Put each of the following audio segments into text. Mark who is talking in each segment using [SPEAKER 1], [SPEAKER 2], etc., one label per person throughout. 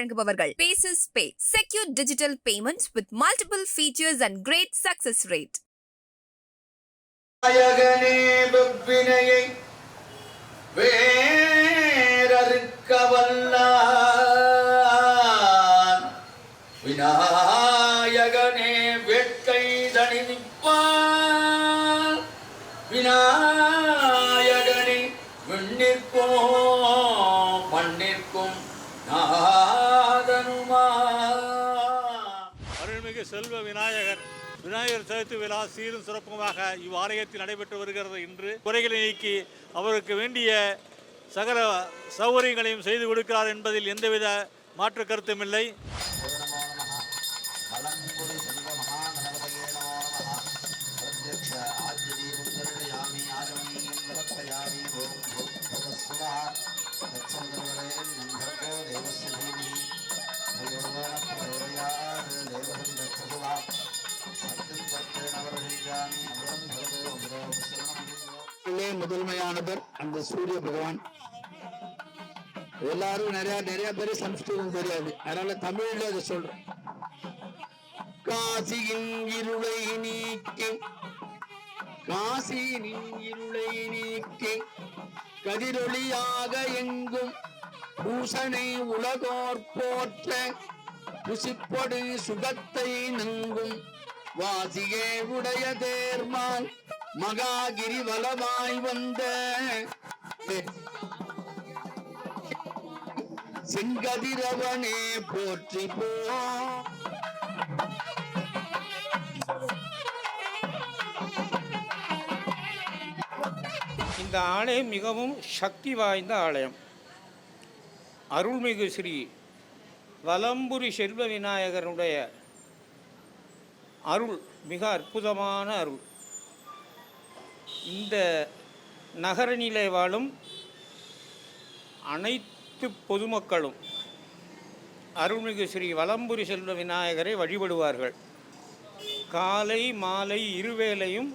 [SPEAKER 1] வழங்குபவர்கள் பேசஸ் pay secure digital payment with multiple features and great success rate
[SPEAKER 2] வேறறுக்க விநாயகனே வெட்
[SPEAKER 3] செல்வ விநாயகர் விநாயகர் சதுர்த்தி விழா சீரும் சிறப்புமாக இவ்வாலயத்தில் நடைபெற்று வருகிறது என்று குறைகளை நீக்கி அவருக்கு வேண்டிய சகல சௌகரியங்களையும் செய்து கொடுக்கிறார் என்பதில் எந்தவித மாற்று கருத்தும் இல்லை
[SPEAKER 4] முதன்மையானவர் அந்த சூரிய பகவான் எல்லாரும் நிறைய நிறைய பேர் சம்ஸ்கிருதம் தெரியாது அதனால தமிழ்ல அதை சொல்றேன் காசியின் இருளை நீக்கி காசியின் இருளை நீக்கி கதிரொளியாக எங்கும் பூசணை உலகோர் போற்ற புசிப்பொடு சுகத்தை நங்கும் வாசியே உடைய தேர்மால் மகாகிரி வலவாய் வந்த சிங்கதிரவனே போற்றி போ
[SPEAKER 5] இந்த ஆலயம் மிகவும் சக்தி வாய்ந்த ஆலயம் அருள்மிகு ஸ்ரீ வலம்புரி செல்வ விநாயகருடைய அருள் மிக அற்புதமான அருள் இந்த நகரநிலை வாழும் அனைத்து பொதுமக்களும் அருள்மிகு ஸ்ரீ வலம்புரி செல்வ விநாயகரை வழிபடுவார்கள் காலை மாலை இருவேளையும்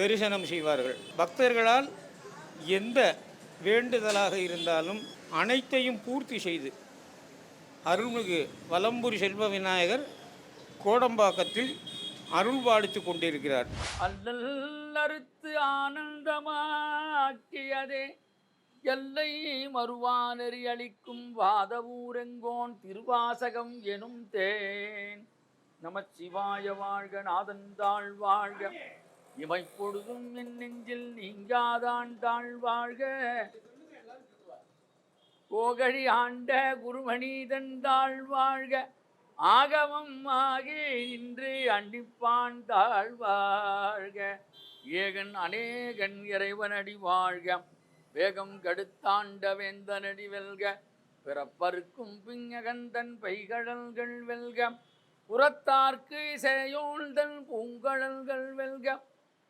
[SPEAKER 5] தரிசனம் செய்வார்கள் பக்தர்களால் எந்த வேண்டுதலாக இருந்தாலும் அனைத்தையும் பூர்த்தி செய்து அருள்மிகு வலம்புரி செல்வ விநாயகர் கோடம்பாக்கத்தில் அருள் பாலித்து கொண்டிருக்கிறார்
[SPEAKER 6] அல்லறுத்து ஆனந்தமாக்கியதே எல்லை மறுவானறி அளிக்கும் வாதவூரெங்கோன் திருவாசகம் எனும் தேன் சிவாய வாழ்க நாதந்தாள் வாழ்க இவை பொழுதும் என் நெஞ்சில் நீங்காதான் தாழ் வாழ்க கோகழி ஆண்ட குருமணிதன் தாழ் வாழ்க ஆகமம் ஆகி நின்று அண்டிப்பான் தாழ் வாழ்க ஏகன் அநேகன் இறைவனடி வாழ்க வேகம் கடுத்தாண்ட வேந்தனடி வெல்க பிறப்பருக்கும் பிஞ்சகந்தன் பைகழல்கள் வெல்க புறத்தார்க்கு இசையோழ்தன் பூங்கழல்கள் வெல்க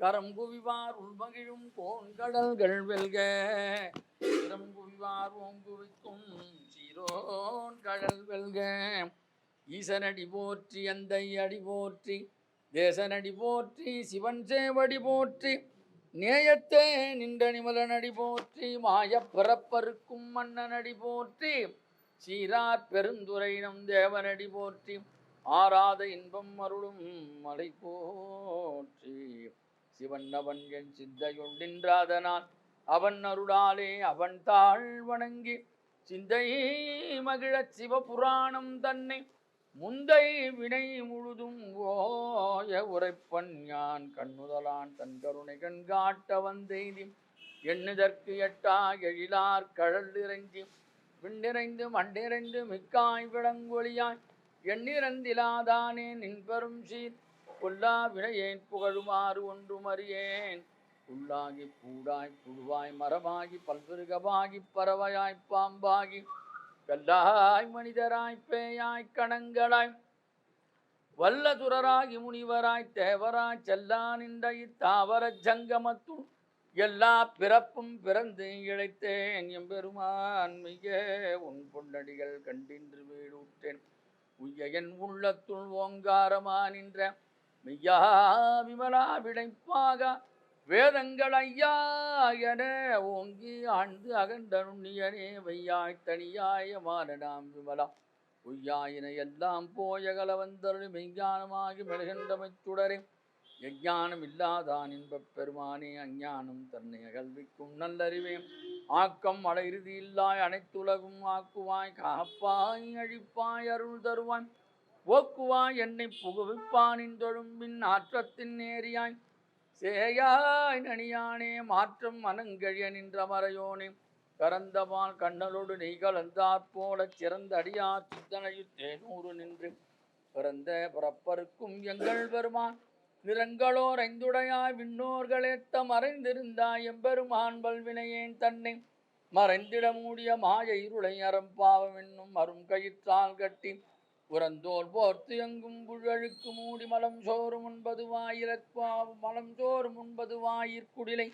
[SPEAKER 6] கரம்புவிவார் உள்மகிழும் கோண்கடல்கள் வெல்க கரம்புவிவார் ஓங்குவிக்கும் சீரோன் கடல் வெல்க ஈசனடி போற்றி அந்தை அடி போற்றி தேசனடி போற்றி சிவன் சேவடி போற்றி நேயத்தே நின்ற நிமலனடி போற்றி மாயப்பரப்பருக்கும் மன்னனடி போற்றி சீரார் பெருந்துரை நம் தேவனடி போற்றி ஆராத இன்பம் அருளும் மலை போற்றி சிவன் அவன் என் சிந்தையுண்டின்றாதனான் அவன் அருளாலே அவன் தாழ் வணங்கி சிந்தையே மகிழச் சிவபுராணம் தன்னை முந்தை வினை முழுதும் ஓய உரைப்பன் யான் கண்ணுதலான் தன் கருணை கண்காட்ட வந்தெய்தி எண்ணுதற்கு எட்டா எழிலார் கழல் இறங்கி விண்ணிறைந்து மண்டிறைந்து மிக்காய் விளங்கொழியாய் எண்ணிறந்திலாதானே நின் பெரும் சீர் கொல்லா வினையேன் புகழுமாறு ஒன்று அறியேன் புல்லாகி பூடாய் புழுவாய் மரமாகி பல்பிருகமாகி பறவையாய் பாம்பாகி கல்லாய் மனிதராய் பேயாய் கணங்களாய் வல்லதுரராகி முனிவராய் தேவராய் செல்லா நின்ற இத்தாவர ஜங்கமத்துள் எல்லா பிறப்பும் பிறந்து இழைத்தேன் எம்பெருமான் மிக உன் பொன்னடிகள் கண்டின்று வீடுற்றேன் உய்ய என் உள்ளத்துள் ஓங்காரமா நின்ற மெய்யா விமலா விடைப்பாக வேதங்கள் ஐயா என ஓங்கி ஆழ்ந்து அகண்டருண்ணியனே வையாய் தனியாய மாறடாம் விமலா பொய்யாயின எல்லாம் போயகல வந்தருள் மெய்ஞானமாகி மெழுகின்றமை சுடரே எஞ்ஞானம் இல்லாதான் இன்பப் பெருமானே அஞ்ஞானம் தன்னை அகல்விக்கும் நல்லறிவே ஆக்கம் அடையிறுதி இல்லாய் அனைத்துலகும் ஆக்குவாய் காப்பாய் அழிப்பாய் அருள் தருவான் போக்குவா என்னை புகுவிப்பானின் தொழும்பின் ஆற்றத்தின் நேரியாய் சேயாய் நனியானே மாற்றம் மனங்கழிய நின்ற மறையோனே கரந்தவான் கண்ணலோடு நீ கலந்தாற்போலச் சிறந்த அடியா சித்தனையுத் தேனூறு நின்று பிறந்த பிறப்பருக்கும் எங்கள் பெருமான் நிறங்களோர் ஐந்துடையாய் விண்ணோர்களேத்த மறைந்திருந்தாய் எம்பெருமான் பல்வினையேன் தன்னை மறைந்திட மூடிய மாய இருளை அறம் பாவம் என்னும் அரும் கயிற்றால் கட்டி உரந்தோல் போர்த்து எங்கும் புழழுக்கு மூடி மலம் சோறு முன்பது வாயிலாவு மலம் சோறு முன்பது வாயிற்குடிலை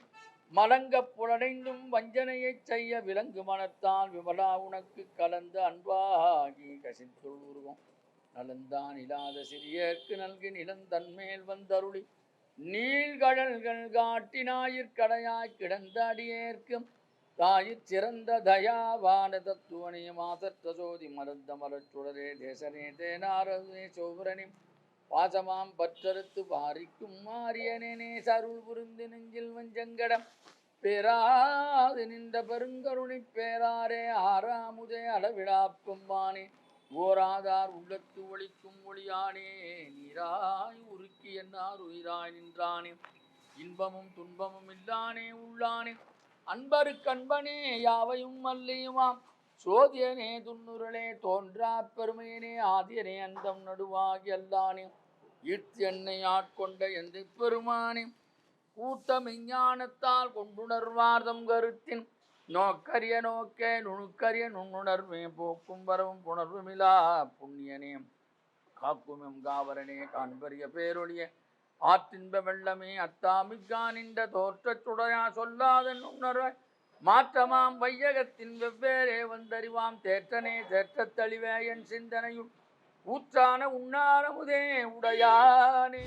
[SPEAKER 6] மலங்கப் புலடைந்தும் வஞ்சனையைச் செய்ய விலங்கு மனத்தால் விமலா உனக்கு கலந்து அன்பாகி கசிந்துள் உருவம் நலந்தான் இல்லாத சிறியர்க்கு நல்கி நிலந்தன்மேல் வந்தருளி நீள்கடல்கள் காட்டினாயிற்கடையாய் கிடந்த அடியேற்கும் தாயிற் சிறந்த தயாவான தத்துவனே மாசற்றசோதி மருந்த மலச்சுடரே தேசனே தேனாரே சோபுரனே வாசமாம் பற்றறுத்து பாரிக்கும் மாரியனே சருள் புரிந்து நெஞ்சில் வஞ்சங்கடம் பேராது நின்ற பெருங்கருணி பேராரே ஆறாமுதே வானே ஓராதார் உள்ளத்து ஒழிக்கும் ஒளியானே நீராய் உருக்கி என்னார் உயிராய் நின்றானே இன்பமும் துன்பமும் இல்லானே உள்ளானே அன்பரு கண்பனே யாவையும் மல்லியுமாம் சோதியனே துன்னுருளே தோன்றா பெருமையனே ஆதியனே அந்தம் நடுவாகி அல்லானே ஈர்த்து என்னை ஆட்கொண்ட எந்த பெருமானே கூட்டம் விஞ்ஞானத்தால் கொண்டுணர்வார்தம் கருத்தின் நோக்கரிய நோக்கே நுணுக்கரிய நுண்ணுணர்வே போக்கும் வரவும் புணர்வுமிலா புண்ணியனே காக்குமெம் காவரனே காண்பரிய பேரொழிய ஆற்றின்ப வெள்ளமே அத்தாமிக்கானின்ற இந்த சுடையா சொல்லாதன் உணர்வாய் மாற்றமாம் வையகத்தின் வெவ்வேறே வந்தறிவாம் தேற்றனே தேற்றத் தெளிவே என் சிந்தனையுள் ஊற்றான உண்ணாரமுதே உடையானே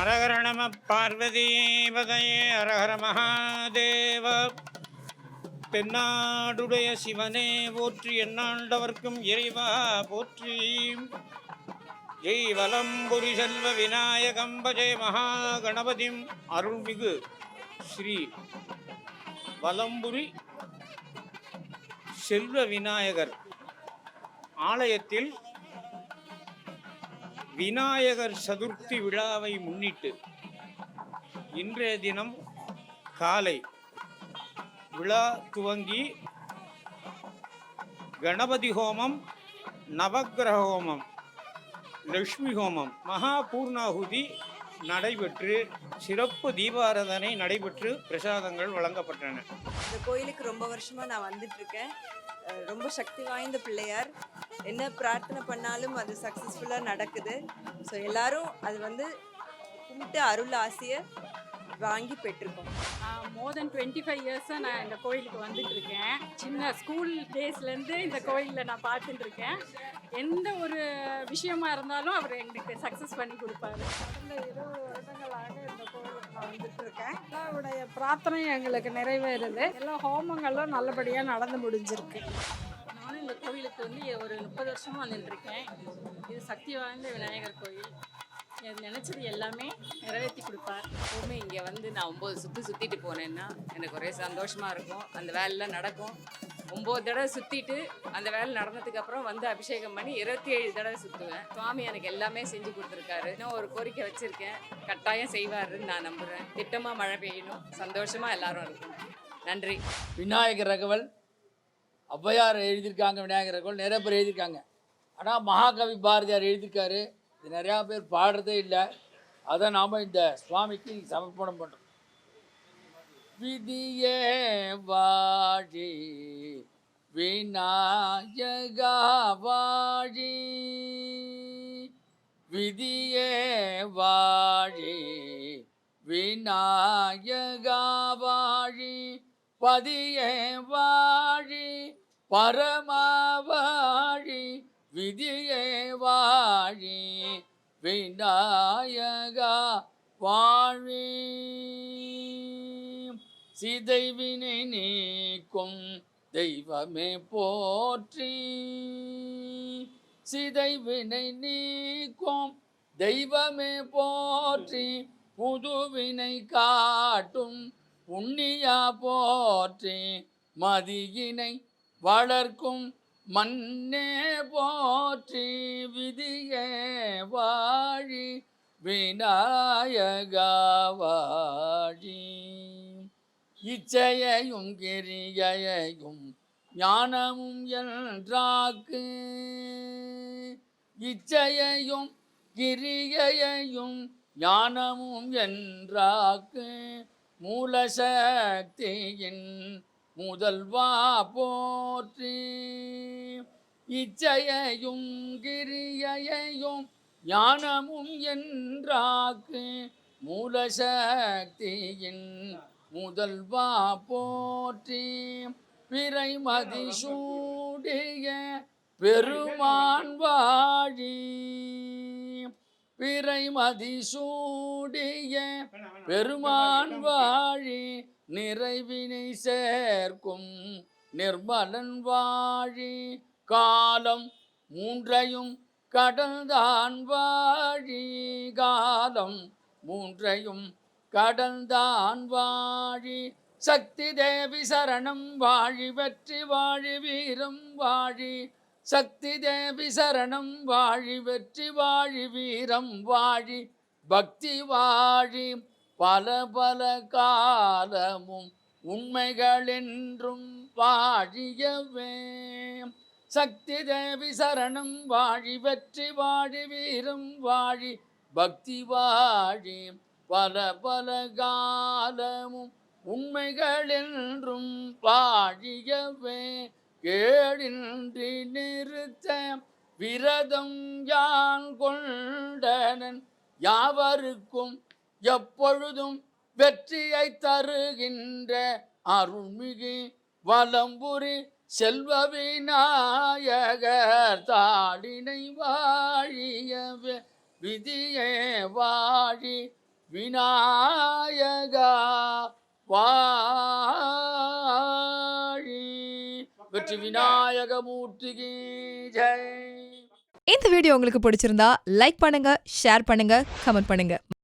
[SPEAKER 7] ஹரஹர நம பார்வதீபதையே ஹரஹர மகாதேவ பெண்ணாடுடைய சிவனே போற்றி எண்ணாண்டவர்க்கும் இறைவா போற்றி ஜெய் வலம் புரி செல்வ விநாயகம் பஜே மகா கணபதிம் அருள்மிகு ஸ்ரீ வலம்புரி செல்வ விநாயகர் ஆலயத்தில் விநாயகர் சதுர்த்தி விழாவை முன்னிட்டு இன்றைய தினம் காலை விழா துவங்கி கணபதி ஹோமம் நவகிரக ஹோமம் லக்ஷ்மி ஹோமம் மகா பூர்ணாகுதி நடைபெற்று சிறப்பு தீபாராதனை நடைபெற்று பிரசாதங்கள்
[SPEAKER 8] வழங்கப்பட்டன இந்த கோயிலுக்கு ரொம்ப வருஷமாக நான் வந்துட்டு இருக்கேன் ரொம்ப சக்தி வாய்ந்த பிள்ளையார் என்ன பிரார்த்தனை பண்ணாலும் அது சக்ஸஸ்ஃபுல்லாக நடக்குது ஸோ எல்லாரும் அது வந்து கும்பிட்டு அருள் ஆசையை வாங்கி பெற்றிருக்கோம் மோர் தென் டுவெண்ட்டி ஃபைவ் இயர்ஸாக நான் இந்த கோயிலுக்கு வந்துட்டு இருக்கேன் சின்ன ஸ்கூல் டேஸ்லேருந்து இந்த கோயிலில் நான் பார்த்துட்டு இருக்கேன் எந்த ஒரு விஷயமா இருந்தாலும் அவர் எங்களுக்கு சக்ஸஸ் பண்ணி கொடுப்பாரு
[SPEAKER 9] கடந்த இருபது வருடங்களாக இந்த கோயில் வந்துட்டு இருக்கேன் எல்லாருடைய எங்களுக்கு நிறைவேறுது எல்லா ஹோமங்களும் நல்லபடியாக நடந்து முடிஞ்சிருக்கு நானும் இந்த கோவிலுக்கு வந்து ஒரு முப்பது வருஷமாக நின்றுருக்கேன் இது சக்தி வாய்ந்த விநாயகர் கோயில் நினச்சது எல்லாமே நிறைவேற்றி கொடுப்பார் எப்போவுமே இங்கே வந்து நான் ஒம்பது சுற்றி சுற்றிட்டு போனேன்னா எனக்கு ஒரே சந்தோஷமாக இருக்கும் அந்த வேலைலாம் நடக்கும் ஒம்பது தடவை சுற்றிட்டு அந்த வேலை நடந்ததுக்கு அப்புறம் வந்து அபிஷேகம் பண்ணி இருபத்தி ஏழு தடவை சுற்றுவேன் சுவாமி எனக்கு எல்லாமே செஞ்சு கொடுத்துருக்காரு இன்னும் ஒரு கோரிக்கை வச்சுருக்கேன் கட்டாயம் செய்வாருன்னு நான் நம்புகிறேன் திட்டமாக மழை பெய்யணும் சந்தோஷமாக எல்லாரும் இருக்கணும் நன்றி
[SPEAKER 5] விநாயகர் ரகவல் ஔவையார் எழுதியிருக்காங்க விநாயகர் ரகவல் நிறைய பேர் எழுதியிருக்காங்க ஆனால் மகாகவி பாரதியார் எழுதியிருக்காரு இது நிறையா பேர் பாடுறதே இல்லை அதை நாம் இந்த சுவாமிக்கு சமர்ப்பணம் பண்ணுறோம் விதியே வாழி விநாயகா வாழி விதியே வாழி விநாயகா வாழி பதியே வாழி பரமாவாழி விதியே வாழி விநாயகா வாழி சிதைவினை நீக்கும் தெய்வமே போற்றி சிதைவினை நீக்கும் தெய்வமே போற்றி புதுவினை காட்டும் புண்ணியா போற்றி மதியினை வளர்க்கும் மண்ணே போற்றி விதியே வாழி விநாயகா வாழி இச்சையையும் கிரியையும் ஞானமும் என்றாக்கு இச்சையையும் கிரியையையும் ஞானமும் என்றாக்கு மூலசக்தியின் முதல்வா போற்றி இச்சையையும் கிரியையையும் ஞானமும் என்றாக்கு மூலசக்தியின் முதல்வா போற்றி பிறை மதி சூடிய பெருமான் வாழி பிறை மதி சூடிய பெருமான் வாழி நிறைவினை சேர்க்கும் நிர்மலன் வாழி காலம் மூன்றையும் கடந்தான் வாழி காலம் மூன்றையும் கடந்தான் வாழி சக்தி தேவி சரணம் வாழி வெற்றி வாழி வீரம் வாழி சக்தி தேவி சரணம் வாழி வெற்றி வாழி வீரம் வாழி பக்தி வாழி பல பல காலமும் உண்மைகளென்றும் வாழியவே சக்தி தேவி சரணம் வாழி வெற்றி வாழி வீரம் வாழி பக்தி வாழி பல பல காலமும் உண்மைகள் என்றும் பாழியவே கேடின்றி நிறுத்த விரதம் யான் கொண்டனன் யாவருக்கும் எப்பொழுதும் வெற்றியை தருகின்ற அருள்மிகு வலம்புரி செல்வ விநாயகர் தாடினை வாழியவே விதியே வாழி விநாயகா வாழி
[SPEAKER 1] வெற்றி விநாயக மூர்த்தி ஜெய் இந்த வீடியோ உங்களுக்கு பிடிச்சிருந்தா லைக் பண்ணுங்க ஷேர் பண்ணுங்க கமெண்ட் பண்ணுங்க